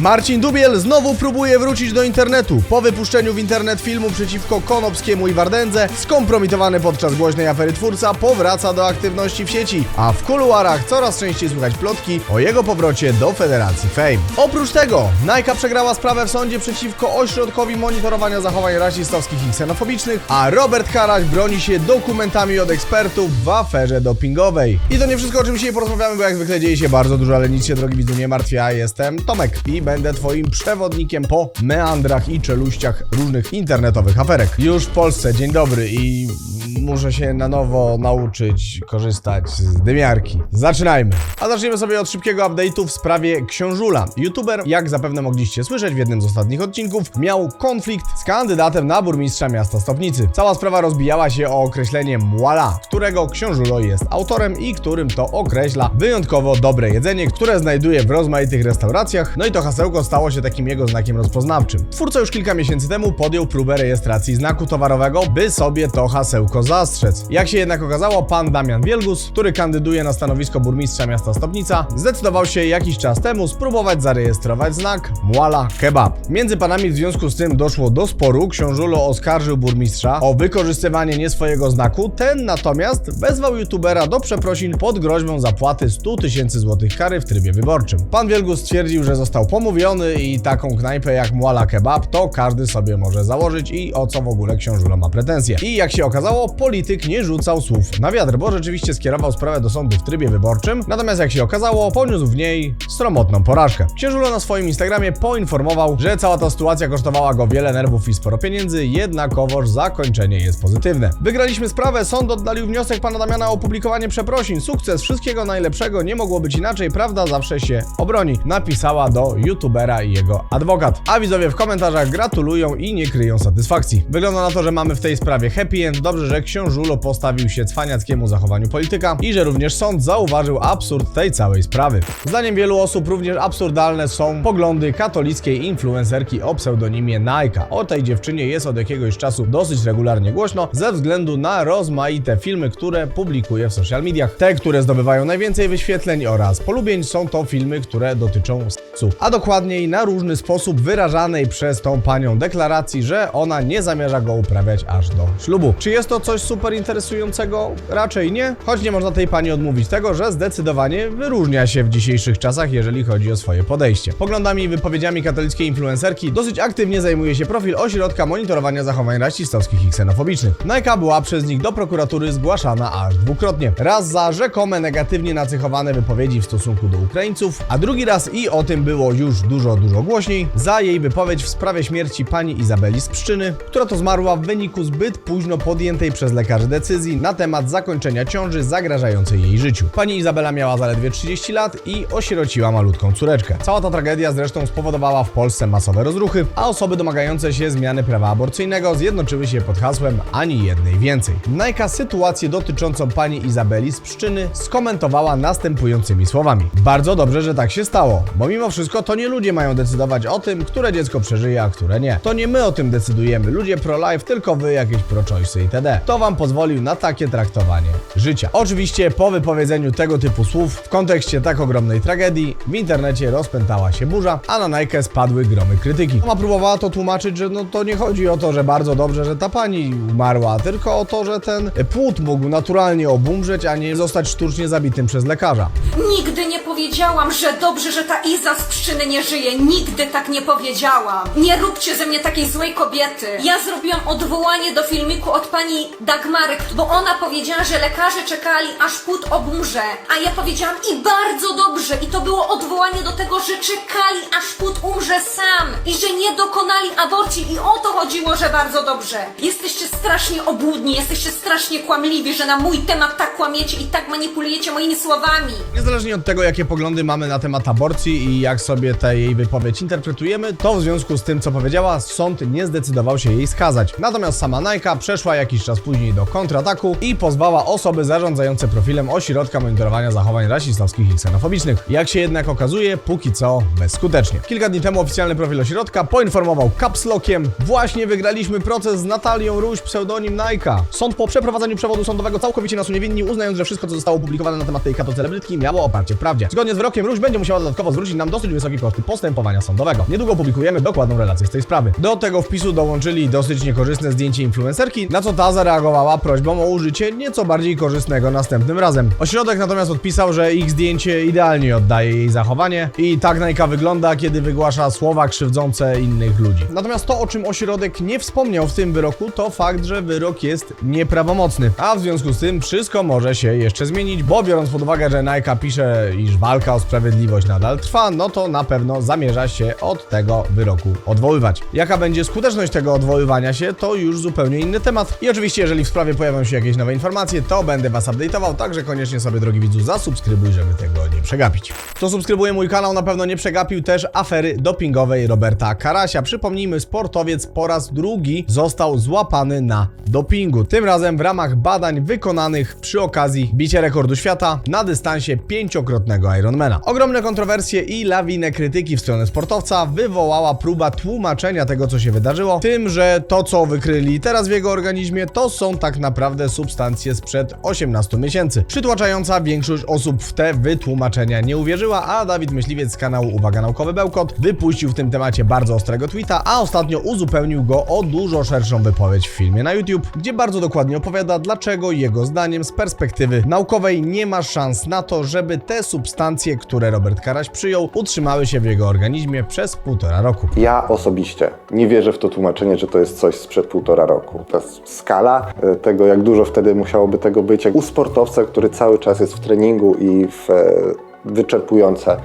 Marcin Dubiel znowu próbuje wrócić do internetu. Po wypuszczeniu w internet filmu przeciwko Konopskiemu i Wardędze, skompromitowany podczas głośnej afery twórca powraca do aktywności w sieci, a w kuluarach coraz częściej słychać plotki o jego powrocie do Federacji Fame. Oprócz tego, Nike przegrała sprawę w sądzie przeciwko Ośrodkowi Monitorowania Zachowań Rasistowskich i Ksenofobicznych, a Robert Karaś broni się dokumentami od ekspertów w aferze dopingowej. I to nie wszystko, o czym dzisiaj porozmawiamy, bo jak zwykle dzieje się bardzo dużo, ale nic się, drogi widzu, nie martw. Ja jestem Tomek i będę twoim przewodnikiem po meandrach i czeluściach różnych internetowych aferek. Już w Polsce, dzień dobry i muszę się na nowo nauczyć korzystać z dymiarki. Zaczynajmy. A zaczniemy sobie od szybkiego update'u w sprawie Książula. YouTuber, jak zapewne mogliście słyszeć w jednym z ostatnich odcinków, miał konflikt z kandydatem na burmistrza miasta Stopnicy. Cała sprawa rozbijała się o określenie muala, którego Książulo jest autorem i którym to określa wyjątkowo dobre jedzenie, które znajduje w rozmaitych restauracjach, no i to hasełko stało się takim jego znakiem rozpoznawczym. Twórca już kilka miesięcy temu podjął próbę rejestracji znaku towarowego, by sobie to hasełko zastrzec. Jak się jednak okazało, pan Damian Wielgus, który kandyduje na stanowisko burmistrza miasta Stopnica, zdecydował się jakiś czas temu spróbować zarejestrować znak Muala Kebab. Między panami w związku z tym doszło do sporu, książulo oskarżył burmistrza o wykorzystywanie nie swojego znaku, ten natomiast wezwał youtubera do przeprosin pod groźbą zapłaty 100 tysięcy złotych kary w trybie wyborczym. Pan Wielgus stwierdził, że został pomówiony i taką knajpę jak Muala Kebab to każdy sobie może założyć i o co w ogóle książulo ma pretensje. I jak się okazało, polityk nie rzucał słów na wiatr, bo rzeczywiście skierował sprawę do sądu w trybie wyborczym, natomiast jak się okazało, poniósł w niej sromotną porażkę. Księżulo na swoim Instagramie poinformował, że cała ta sytuacja kosztowała go wiele nerwów i sporo pieniędzy, jednakowoż zakończenie jest pozytywne. Wygraliśmy sprawę, sąd oddalił wniosek pana Damiana o opublikowanie przeprosin. Sukces, wszystkiego najlepszego, nie mogło być inaczej, prawda zawsze się obroni. Napisała do youtubera i jego adwokat. A widzowie w komentarzach gratulują i nie kryją satysfakcji. Wygląda na to, że mamy w tej sprawie happy end. Dobrze, że książulo postawił się cwaniackiemu zachowaniu polityka i że również sąd zauważył absurd tej całej sprawy. Zdaniem wielu osób również absurdalne są poglądy katolickiej influencerki o pseudonimie Naika. O tej dziewczynie jest od jakiegoś czasu dosyć regularnie głośno ze względu na rozmaite filmy, które publikuje w social mediach. Te, które zdobywają najwięcej wyświetleń oraz polubień są to filmy, które dotyczą a dokładniej na różny sposób wyrażanej przez tą panią deklaracji, że ona nie zamierza go uprawiać aż do ślubu. Czy jest to coś super interesującego? Raczej nie, choć nie można tej pani odmówić tego, że zdecydowanie wyróżnia się w dzisiejszych czasach, jeżeli chodzi o swoje podejście. Poglądami i wypowiedziami katolickiej influencerki dosyć aktywnie zajmuje się profil Ośrodka Monitorowania Zachowań Rasistowskich i Ksenofobicznych. Najka była przez nich do prokuratury zgłaszana aż dwukrotnie. Raz za rzekome negatywnie nacechowane wypowiedzi w stosunku do Ukraińców, a drugi raz i o tym było już dużo, dużo głośniej, za jej wypowiedź w sprawie śmierci pani Izabeli z Pszczyny, która to zmarła w wyniku zbyt późno podjętej przez lekarzy decyzji na temat zakończenia ciąży zagrażającej jej życiu. Pani Izabela miała zaledwie 30 lat i osierociła malutką córeczkę. Cała ta tragedia zresztą spowodowała w Polsce masowe rozruchy, a osoby domagające się zmiany prawa aborcyjnego zjednoczyły się pod hasłem ani jednej więcej. Najka sytuację dotyczącą pani Izabeli z Pszczyny skomentowała następującymi słowami. Bardzo dobrze, że tak się stało, bo mimo wszystko to nie ludzie mają decydować o tym, które dziecko przeżyje, a które nie. To nie my o tym decydujemy, ludzie pro-life, tylko wy jakieś pro-choice itd. To wam pozwolił na takie traktowanie życia. Oczywiście po wypowiedzeniu tego typu słów w kontekście tak ogromnej tragedii w internecie rozpętała się burza, a na Nike spadły gromy krytyki. Ona próbowała to tłumaczyć, że no to nie chodzi o to, że bardzo dobrze, że ta pani umarła, tylko o to, że ten płód mógł naturalnie obumrzeć, a nie zostać sztucznie zabitym przez lekarza. Nigdy nie powiedziałam, że dobrze, że ta Iza z pszczyny nie żyje. Nigdy tak nie powiedziałam. Nie róbcie ze mnie takiej złej kobiety. Ja zrobiłam odwołanie do filmiku od pani Dagmary, bo ona powiedziała, że lekarze czekali, aż płód obumrze. A ja powiedziałam i bardzo dobrze. I to było odwołanie do tego, że czekali, aż płód umrze sam. I że nie dokonali aborcji. I o to chodziło, że bardzo dobrze. Jesteście strasznie obłudni, jesteście strasznie kłamliwi, że na mój temat tak kłamiecie i tak manipulujecie moimi słowami. Niezależnie od tego, jakie poglądy mamy na temat aborcji i jak sobie tę jej wypowiedź interpretujemy, to w związku z tym, co powiedziała, sąd nie zdecydował się jej skazać. Natomiast sama Najka przeszła jakiś czas później do kontrataku i pozwała osoby zarządzające profilem Ośrodka Monitorowania Zachowań Rasistowskich i Ksenofobicznych. Jak się jednak okazuje, póki co bezskutecznie. Kilka dni temu oficjalny profil ośrodka poinformował caps lockiem Właśnie wygraliśmy proces z Natalią Ruś, pseudonim Najka. Sąd po przeprowadzeniu przewodu sądowego całkowicie nas uniewinni, uznając, że wszystko, co zostało opublikowane na temat tej kato celebrytki miało oparcie w prawdzie. Zgodnie z wyrokiem Ruś będzie musiała dodatkowo zwrócić nam dosyć wysokie koszty postępowania sądowego. Niedługo opublikujemy dokładną relację z tej sprawy. Do tego wpisu dołączyli dosyć niekorzystne zdjęcie influencerki, na co ta zareagowała prośbą o użycie nieco bardziej korzystnego następnym razem. Ośrodek natomiast odpisał, że ich zdjęcie idealnie oddaje jej zachowanie i tak Najka wygląda, kiedy wygłasza słowa krzywdzące innych ludzi. Natomiast to, o czym ośrodek nie wspomniał w tym wyroku, to fakt, że wyrok jest nieprawomocny. A w związku z tym wszystko może się jeszcze zmienić, bo biorąc pod uwagę, że Najka pisze, iż walka o sprawiedliwość nadal trwa, no to na pewno zamierza się od tego wyroku odwoływać. Jaka będzie skuteczność tego odwoływania się, to już zupełnie inny temat. I oczywiście, jeżeli w sprawie pojawią się jakieś nowe informacje, to będę Was update'ował, także koniecznie sobie, drogi widzu, zasubskrybuj, żeby tego nie przegapić. Kto subskrybuje mój kanał, na pewno nie przegapił też afery dopingowej Roberta Karasia. Przypomnijmy, sportowiec po raz drugi został złapany na dopingu. Tym razem w ramach badań wykonanych przy okazji bicia rekordu świata na dystansie pięciokrotnego Ironmana. Ogromne kontrowersje i lawinę krytyki w stronę sportowca wywołała próba tłumaczenia tego, co się wydarzyło, tym, że to, co wykryli teraz w jego organizmie, to są tak naprawdę substancje sprzed 18 miesięcy. Przytłaczająca większość osób w te wytłumaczenia nie uwierzyła, a Dawid Myśliwiec z kanału Uwaga Naukowy Bełkot wypuścił w tym temacie bardzo ostrego tweeta, a ostatnio uzupełnił go o dużo szerszą wypowiedź w filmie na YouTube, gdzie bardzo dokładnie opowiada, dlaczego jego zdaniem z perspektywy naukowej nie ma szans na to, żeby te substancje, które Robert Karaś przyjął, utrzymały się w jego organizmie przez półtora roku. Ja osobiście nie wierzę w to tłumaczenie, że to jest coś sprzed półtora roku. Ta skala e, tego, jak dużo wtedy musiałoby tego być, jak u sportowca, który cały czas jest w treningu i w e, wyczerpujące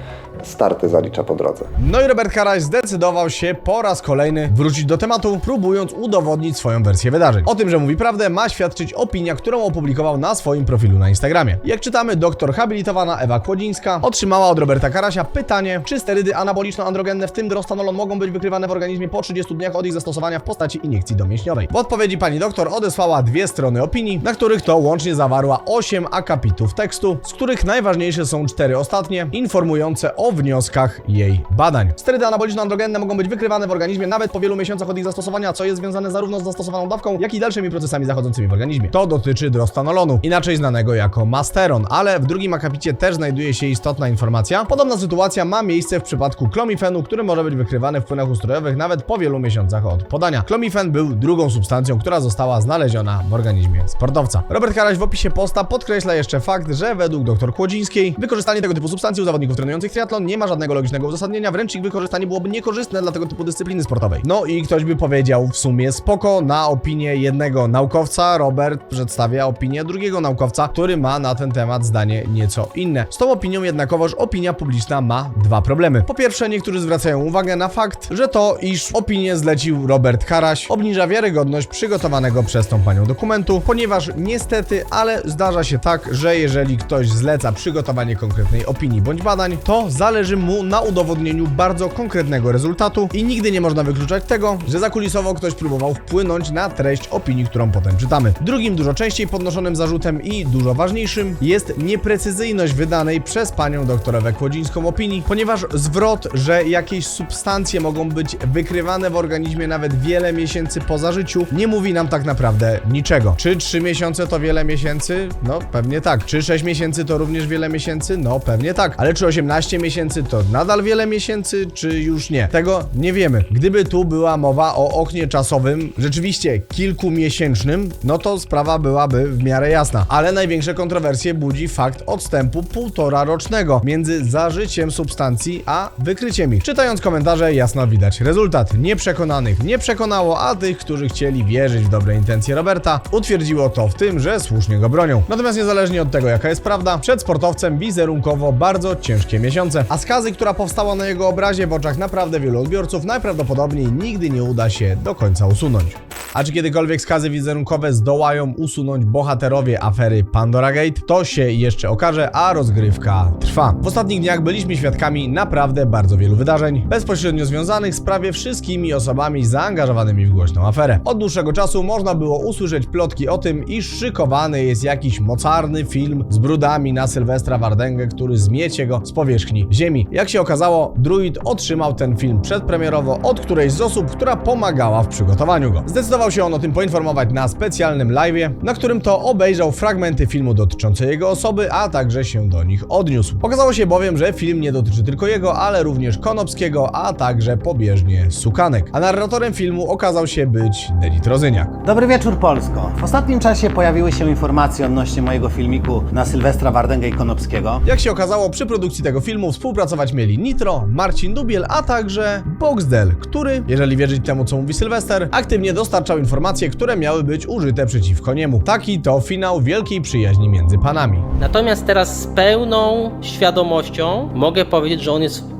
starty zalicza po drodze. No i Robert Karaś zdecydował się po raz kolejny wrócić do tematu, próbując udowodnić swoją wersję wydarzeń. O tym, że mówi prawdę, ma świadczyć opinia, którą opublikował na swoim profilu na Instagramie. Jak czytamy, doktor habilitowana Ewa Kłodzińska otrzymała od Roberta Karasia pytanie, czy sterydy anaboliczno-androgenne, w tym drostanolon, mogą być wykrywane w organizmie po 30 dniach od ich zastosowania w postaci iniekcji domięśniowej. W odpowiedzi pani doktor odesłała dwie strony opinii, na których to łącznie zawarła 8 akapitów tekstu, z których najważniejsze są cztery ostatnie, informujące o wnioskach jej badań. Sterydy anaboliczno-androgenne mogą być wykrywane w organizmie nawet po wielu miesiącach od ich zastosowania, co jest związane zarówno z zastosowaną dawką, jak i dalszymi procesami zachodzącymi w organizmie. To dotyczy drostanolonu, inaczej znanego jako masteron, ale w drugim akapicie też znajduje się istotna informacja. Podobna sytuacja ma miejsce w przypadku klomifenu, który może być wykrywany w płynach ustrojowych nawet po wielu miesiącach od podania. Klomifen był drugą substancją, która została znaleziona w organizmie sportowca. Robert Karaś w opisie posta podkreśla jeszcze fakt, że według dr Kłodzińskiej wykorzystanie tego typu substancji u zawodników trenujących triatlon nie ma żadnego logicznego uzasadnienia, wręcz ich wykorzystanie byłoby niekorzystne dla tego typu dyscypliny sportowej. No i ktoś by powiedział w sumie spoko na opinię jednego naukowca, Robert przedstawia opinię drugiego naukowca, który ma na ten temat zdanie nieco inne. Z tą opinią jednakowoż opinia publiczna ma dwa problemy. Po pierwsze, niektórzy zwracają uwagę na fakt, że to, iż opinię zlecił Robert Karaś, obniża wiarygodność przygotowanego przez tą panią dokumentu, ponieważ niestety, ale zdarza się tak, że jeżeli ktoś zleca przygotowanie konkretnej opinii bądź badań, to zależy mu na udowodnieniu bardzo konkretnego rezultatu i nigdy nie można wykluczać tego, że zakulisowo ktoś próbował wpłynąć na treść opinii, którą potem czytamy. Drugim, dużo częściej podnoszonym zarzutem i dużo ważniejszym jest nieprecyzyjność wydanej przez panią doktorowę Kłodzińską opinii, ponieważ zwrot, że jakieś substancje mogą być wykrywane w organizmie nawet wiele miesięcy po zażyciu, nie mówi nam tak naprawdę niczego. Czy 3 miesiące to wiele miesięcy? No pewnie tak. Czy 6 miesięcy to również wiele miesięcy? No pewnie tak. Ale czy 18 miesięcy to nadal wiele miesięcy, czy już nie? Tego nie wiemy. Gdyby tu była mowa o oknie czasowym, rzeczywiście kilkumiesięcznym, no to sprawa byłaby w miarę jasna. Ale największe kontrowersje budzi fakt odstępu półtora rocznego między zażyciem substancji a wykryciem ich. Czytając komentarze jasno widać rezultat. Nieprzekonanych nie przekonało, a tych, którzy chcieli wierzyć w dobre intencje Roberta, utwierdziło to w tym, że słusznie go bronią. Natomiast niezależnie od tego, jaka jest prawda, przed sportowcem wizerunkowo bardzo ciężkie miesiące, a skazy, która powstała na jego obrazie w oczach naprawdę wielu odbiorców, najprawdopodobniej nigdy nie uda się do końca usunąć. A czy kiedykolwiek skazy wizerunkowe zdołają usunąć bohaterowie afery Pandora Gate? To się jeszcze okaże, a rozgrywka trwa. W ostatnich dniach byliśmy świadkami naprawdę bardzo wielu wydarzeń, bezpośrednio związanych z prawie wszystkimi osobami zaangażowanymi w głośną aferę. Od dłuższego czasu można było usłyszeć plotki o tym, iż szykowany jest jakiś mocarny film z brudami na Sylwestra Wardęgę, który zmiecie go z powierzchni ziemi. Jak się okazało, Druid otrzymał ten film przedpremierowo od którejś z osób, która pomagała w przygotowaniu go. Zdecydował się on o tym poinformować na specjalnym live'ie, na którym to obejrzał fragmenty filmu dotyczące jego osoby, a także się do nich odniósł. Okazało się bowiem, że film nie dotyczy tylko jego, ale również Konopskiego, a także pobieżnie Sukanek. A narratorem filmu okazał się być Denis Rozyniak. Dobry wieczór Polsko. W ostatnim czasie pojawiły się informacje odnośnie mojego filmiku na Sylwestra Wardęga i Konopskiego. Jak się okazało, przy produkcji tego filmu współpracować mieli Nitro, Marcin Dubiel, a także Boxdel, który, jeżeli wierzyć temu, co mówi Sylwester, aktywnie dostarczał informacje, które miały być użyte przeciwko niemu. Taki to finał wielkiej przyjaźni między panami. Natomiast teraz z pełną świadomością mogę powiedzieć, że on jest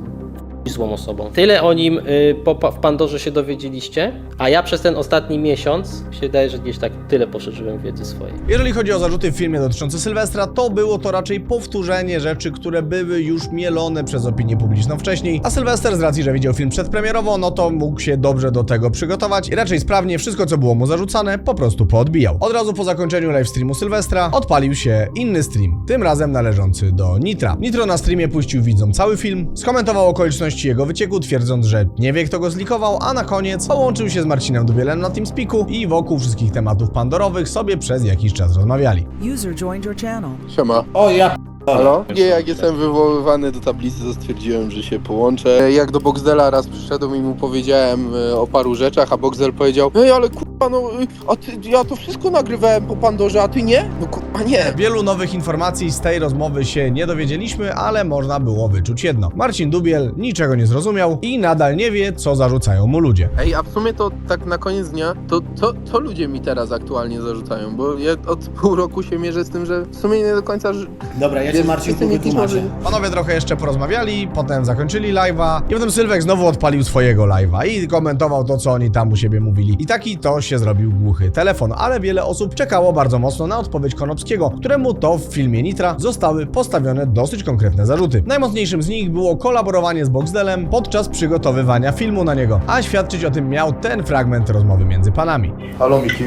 złą osobą. Tyle o nim y, po, w Pandorze się dowiedzieliście, a ja przez ten ostatni miesiąc się wydaje, że gdzieś tak tyle poszerzyłem wiedzy swojej. Jeżeli chodzi o zarzuty w filmie dotyczące Sylwestra, to było to raczej powtórzenie rzeczy, które były już mielone przez opinię publiczną wcześniej, a Sylwester z racji, że widział film przedpremierowo, no to mógł się dobrze do tego przygotować i raczej sprawnie wszystko, co było mu zarzucane, po prostu poodbijał. Od razu po zakończeniu live streamu Sylwestra odpalił się inny stream, tym razem należący do Nitra. Nitro na streamie puścił widzom cały film, skomentował okoliczności jego wycieku, twierdząc, że nie wie kto go zlikował, a na koniec połączył się z Marcinem Dubielem na TeamSpeaku i wokół wszystkich tematów pandorowych sobie przez jakiś czas rozmawiali. User joined your channel. Siema. O ja Halo? Nie, jak jestem wywoływany do tablicy, to stwierdziłem, że się połączę. Jak do Boxdela raz przyszedłem i mu powiedziałem e, o paru rzeczach, a Boxdel powiedział Ej, ale kurwa, no, y, a ty, ja to wszystko nagrywałem po Pandorze, a ty nie? No kurwa, nie. Wielu nowych informacji z tej rozmowy się nie dowiedzieliśmy, ale można było wyczuć jedno. Marcin Dubiel niczego nie zrozumiał i nadal nie wie, co zarzucają mu ludzie. Ej, a w sumie to tak na koniec dnia, to, to, to ludzie mi teraz aktualnie zarzucają, bo ja od pół roku się mierzę z tym, że w sumie nie do końca... Dobra, ja cię Wytłumaczę. może- Panowie trochę jeszcze porozmawiali, potem zakończyli live'a i potem Sylwek znowu odpalił swojego live'a i komentował to, co oni tam u siebie mówili. I taki to się zrobił głuchy telefon, ale wiele osób czekało bardzo mocno na odpowiedź Konopskiego, któremu to w filmie Nitra zostały postawione dosyć konkretne zarzuty. Najmocniejszym z nich było kolaborowanie z Boxdelem podczas przygotowywania filmu na niego, a świadczyć o tym miał ten fragment rozmowy między panami. Halo Miki,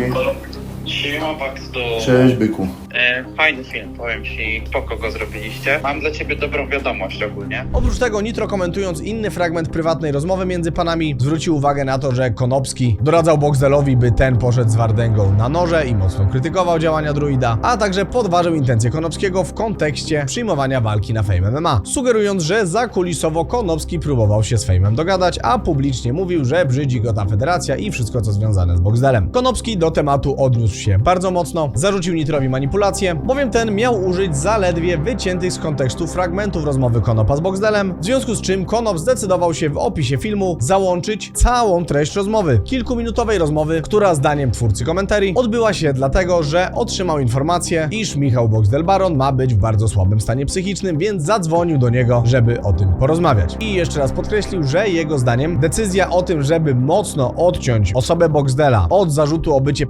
Siema, Baxdu. cześć byku. E, fajny film, powiem ci. Spoko go zrobiliście. Mam dla ciebie dobrą wiadomość ogólnie. Oprócz tego Nitro komentując inny fragment prywatnej rozmowy między panami zwrócił uwagę na to, że Konopski doradzał Boxdelowi, by ten poszedł z Wardęgą na noże i mocno krytykował działania druida, a także podważył intencje Konopskiego w kontekście przyjmowania walki na Fame MMA, sugerując, że zakulisowo Konopski próbował się z Fame'em dogadać, a publicznie mówił, że brzydzi go ta federacja i wszystko co związane z Boxdelem. Konopski do tematu odniósł się bardzo mocno, zarzucił Nitrowi manipulację, bowiem ten miał użyć zaledwie wyciętych z kontekstu fragmentów rozmowy Konopa z Boxdelem, w związku z czym Konop zdecydował się w opisie filmu załączyć całą treść rozmowy, kilkuminutowej rozmowy, która zdaniem twórcy komentarii odbyła się dlatego, że otrzymał informację, iż Michał Boxdel Baron ma być w bardzo słabym stanie psychicznym, więc zadzwonił do niego, żeby o tym porozmawiać. I jeszcze raz podkreślił, że jego zdaniem decyzja o tym, żeby mocno odciąć osobę Boxdela od zarzutu o bycie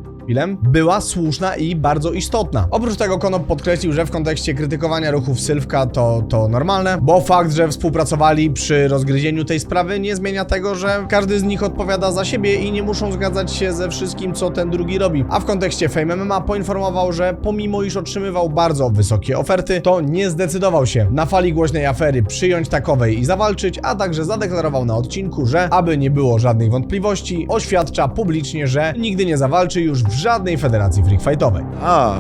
Była słuszna i bardzo istotna. Oprócz tego Konop podkreślił, że w kontekście krytykowania ruchów Sylwka to, to normalne, bo fakt, że współpracowali przy rozgryzieniu tej sprawy nie zmienia tego, że każdy z nich odpowiada za siebie i nie muszą zgadzać się ze wszystkim, co ten drugi robi. A w kontekście Fame MMA poinformował, że pomimo iż otrzymywał bardzo wysokie oferty, to nie zdecydował się na fali głośnej afery przyjąć takowej i zawalczyć, a także zadeklarował na odcinku, że aby nie było żadnych wątpliwości, oświadcza publicznie, że nigdy nie zawalczy już w żadnej federacji freakfightowej. A,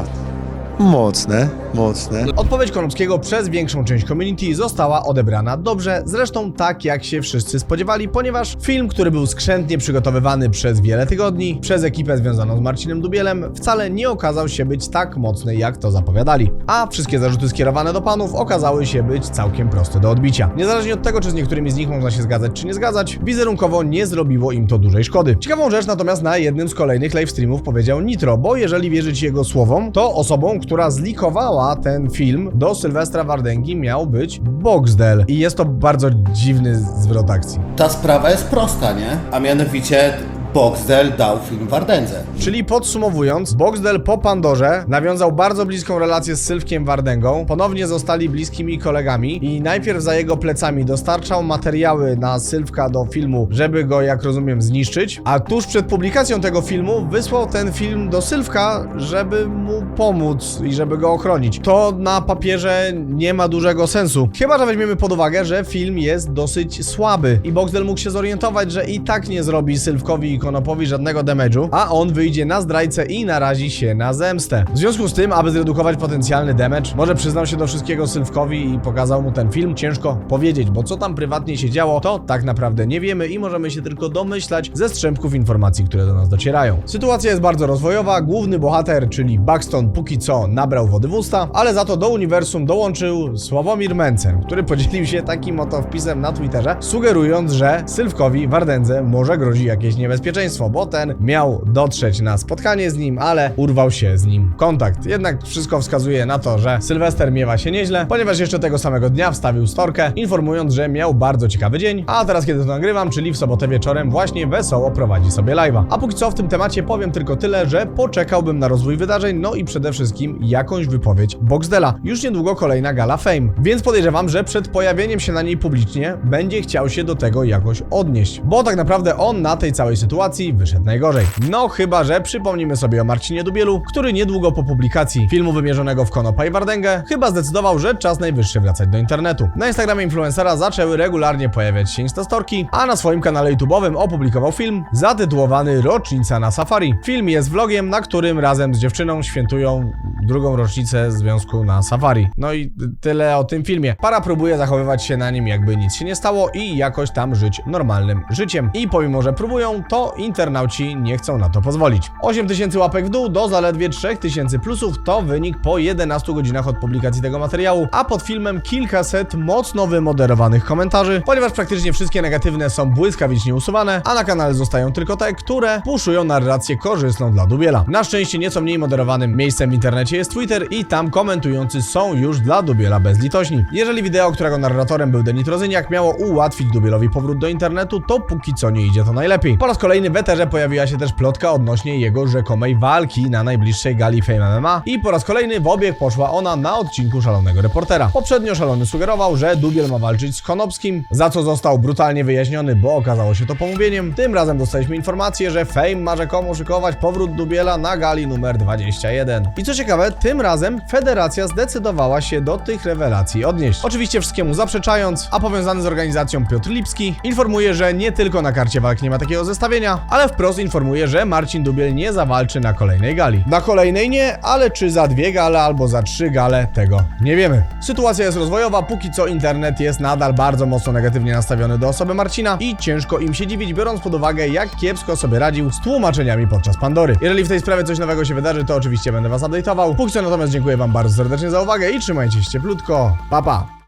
mocne, mocne. Odpowiedź Konopskiego przez większą część community została odebrana dobrze, zresztą tak jak się wszyscy spodziewali, ponieważ film, który był skrzętnie przygotowywany przez wiele tygodni przez ekipę związaną z Marcinem Dubielem, wcale nie okazał się być tak mocny jak to zapowiadali. A wszystkie zarzuty skierowane do panów okazały się być całkiem proste do odbicia. Niezależnie od tego, czy z niektórymi z nich można się zgadzać, czy nie zgadzać, wizerunkowo nie zrobiło im to dużej szkody. Ciekawą rzecz natomiast na jednym z kolejnych live streamów powiedział Nitro, bo jeżeli wierzyć jego słowom, to osobą, która zlikowała ten film do Sylwestra Wardęgi miał być Boxdel. I jest to bardzo dziwny zwrot akcji. Ta sprawa jest prosta, nie? A mianowicie Boxdel dał film Wardędze. Czyli podsumowując, Boxdel po Pandorze nawiązał bardzo bliską relację z Sylwkiem Wardęgą, ponownie zostali bliskimi kolegami i najpierw za jego plecami dostarczał materiały na Sylwka do filmu, żeby go, jak rozumiem, zniszczyć, a tuż przed publikacją tego filmu wysłał ten film do Sylwka, żeby mu pomóc i żeby go ochronić. To na papierze nie ma dużego sensu. Chyba, że weźmiemy pod uwagę, że film jest dosyć słaby i Boxdel mógł się zorientować, że i tak nie zrobi Sylwkowi i Konopowi żadnego damage'u, a on wyjdzie na zdrajcę i narazi się na zemstę. W związku z tym, aby zredukować potencjalny damage, może przyznał się do wszystkiego Sylwkowi i pokazał mu ten film, ciężko powiedzieć, bo co tam prywatnie się działo, to tak naprawdę nie wiemy i możemy się tylko domyślać ze strzępków informacji, które do nas docierają. Sytuacja jest bardzo rozwojowa, główny bohater, czyli Buxton póki co nabrał wody w usta, ale za to do uniwersum dołączył Sławomir Mencen, który podzielił się takim oto wpisem na Twitterze, sugerując, że Sylwkowi Wardędze może grozi jakieś niebezpieczeństwo, bo ten miał dotrzeć na spotkanie z nim, ale urwał się z nim kontakt. Jednak wszystko wskazuje na to, że Sylwester miewa się nieźle, ponieważ jeszcze tego samego dnia wstawił storkę, informując, że miał bardzo ciekawy dzień, a teraz kiedy to nagrywam, czyli w sobotę wieczorem, właśnie wesoło prowadzi sobie live'a. A póki co w tym temacie powiem tylko tyle, że poczekałbym na rozwój wydarzeń, no i przede wszystkim jakąś wypowiedź Boxdela. Już niedługo kolejna gala Fame, więc podejrzewam, że przed pojawieniem się na niej publicznie będzie chciał się do tego jakoś odnieść, bo tak naprawdę on na tej całej sytuacji wyszedł najgorzej. No chyba, że przypomnimy sobie o Marcinie Dubielu, który niedługo po publikacji filmu wymierzonego w Konopa i Wardęgę chyba zdecydował, że czas najwyższy wracać do internetu. Na Instagramie influencera zaczęły regularnie pojawiać się instastorki, a na swoim kanale YouTube'owym opublikował film zatytułowany Rocznica na Safari. Film jest vlogiem, na którym razem z dziewczyną świętują drugą rocznicę związku na safari. No i tyle o tym filmie. Para próbuje zachowywać się na nim jakby nic się nie stało i jakoś tam żyć normalnym życiem. I pomimo, że próbują, to internauci nie chcą na to pozwolić. 8000 łapek w dół do zaledwie 3000 plusów to wynik po 11 godzinach od publikacji tego materiału, a pod filmem kilkaset mocno wymoderowanych komentarzy, ponieważ praktycznie wszystkie negatywne są błyskawicznie usuwane, a na kanale zostają tylko te, które puszują narrację korzystną dla Dubiela. Na szczęście nieco mniej moderowanym miejscem w internecie jest Twitter i tam komentujący są już dla Dubiela bezlitośni. Jeżeli wideo, którego narratorem był Denitrozyniak miało ułatwić Dubielowi powrót do internetu, to póki co nie idzie to najlepiej. Po raz kolejny w eterze pojawiła się też plotka odnośnie jego rzekomej walki na najbliższej gali Fame MMA i po raz kolejny w obieg poszła ona na odcinku Szalonego Reportera. Poprzednio Szalony sugerował, że Dubiel ma walczyć z Konopskim, za co został brutalnie wyjaśniony, bo okazało się to pomówieniem. Tym razem dostaliśmy informację, że Fame ma rzekomo szykować powrót Dubiela na gali numer 21. I co ciekawe, tym razem federacja zdecydowała się do tych rewelacji odnieść. Oczywiście wszystkiemu zaprzeczając, a powiązany z organizacją Piotr Lipski informuje, że nie tylko na karcie walk nie ma takiego zestawienia, ale wprost informuje, że Marcin Dubiel nie zawalczy na kolejnej gali. Na kolejnej nie, ale czy za dwie gale albo za trzy gale, tego nie wiemy. Sytuacja jest rozwojowa, póki co internet jest nadal bardzo mocno negatywnie nastawiony do osoby Marcina i ciężko im się dziwić, biorąc pod uwagę, jak kiepsko sobie radził z tłumaczeniami podczas Pandory. Jeżeli w tej sprawie coś nowego się wydarzy, to oczywiście będę was update'ował. Póki co natomiast dziękuję wam bardzo serdecznie za uwagę i trzymajcie się cieplutko. Pa pa!